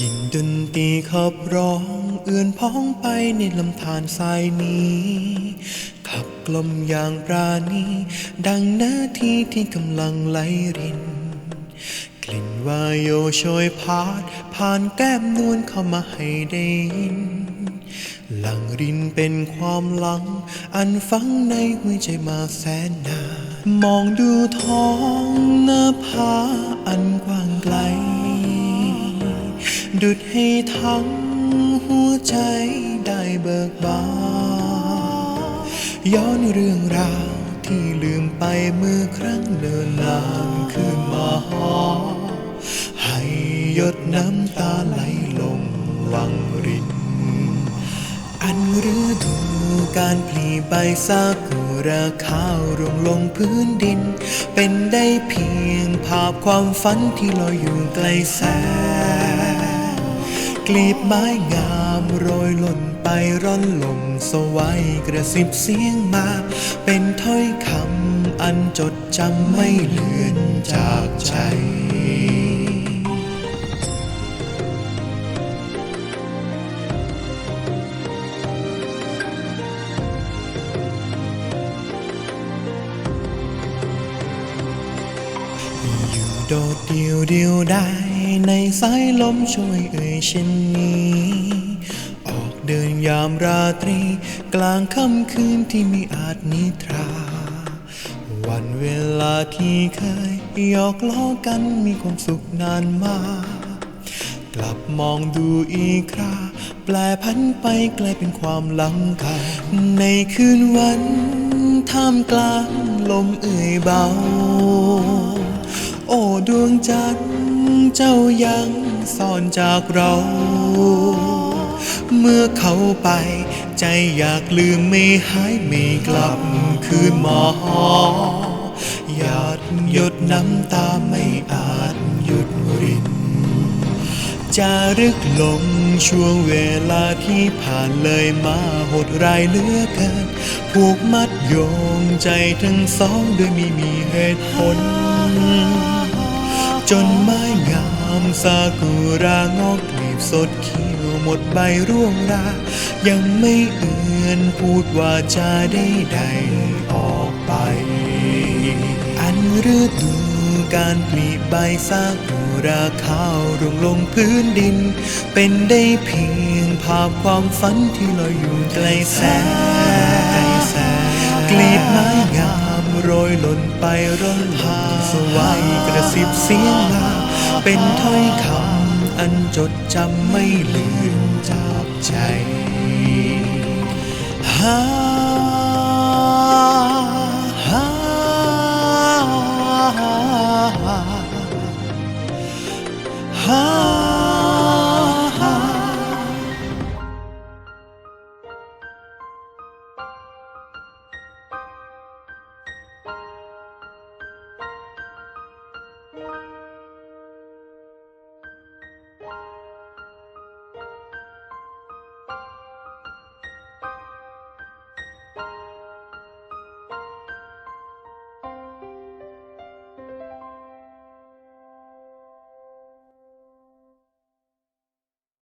ยินดนตรีขับร้อง เอื่อนพ้องไปในลำธารสายนี้ ขับกลมอย่างปราณี ดังนาทีที่กำลังไหลริน กลิ่นวายโยโชยพาด ผ่านแก้มนวลเข้ามาให้ได้ยิน หลังรินเป็นความหลัง อันฝังในหัวใจมาแสนนานมองดูท้องหน้าผาอันกว้างไกล ดุดให้ทั้ง หัวใจได้เบิกบานย้อนเรื่องราวที่ลืมไปเมื่อครั้งเนินนานคืนมาหอให้หยดน้ำตาไหลลงลังริน อันฤดูการผลิใบซากุระข้าวร่วงลงพื้นดิน เป็นได้เพียงภาพความฝันที่ลอยอยู่ไกลแสน กลีบไม้งามโรยหล่นไปร่อนลมสวัยกระสิบเสียงมา เป็นถ้อยคำอันจดจำไม่เลือนจากใจ โดดเดียวเดียวได้ในสายลมช่วยเอ่ยเช่นนี้ ออกเดินยามราตรี กลางค่ำคืนที่ไม่อาจนิทรา วันเวลาที่เคยหยอกล้อกันมีความสุขนานมากกลับมองดูอีกครา แปลพันไปกลายเป็นความหลังเก่าในคืนวันท่ามกลางลมเอ่ยเบา ดวงจันทร์เจ้ายังซ่อนจากเรา เมื่อเขาไปใจอยากลืมไม่หายไม่กลับคืนมาหอหยาดหยดน้ำตาไม่อาจหยุดรินจารึกลงช่วงเวลาที่ผ่านเลยมาโหดร้ายเหลือเกินผูกมัดโยงใจทั้งสองโดยไม่มีเหตุผล จนไม้งามซากุรางอกกลีบสดเขียวหมดใบร่วงรา ยังไม่เอื่อนพูดว่าจะได้ใดออกไป อันฤดูการผลิใบซากุราข้าวร่วงลงพื้นดิน เป็นได้เพียงภาพความฝันที่ลอยอยู่ไกลแสนไกลีบไม้งาม รยหล่นไปร่อนหาสวายกระสิบเสียงลาเป็นถ้อยคำอันจดจำไม่ลืมจากใจหา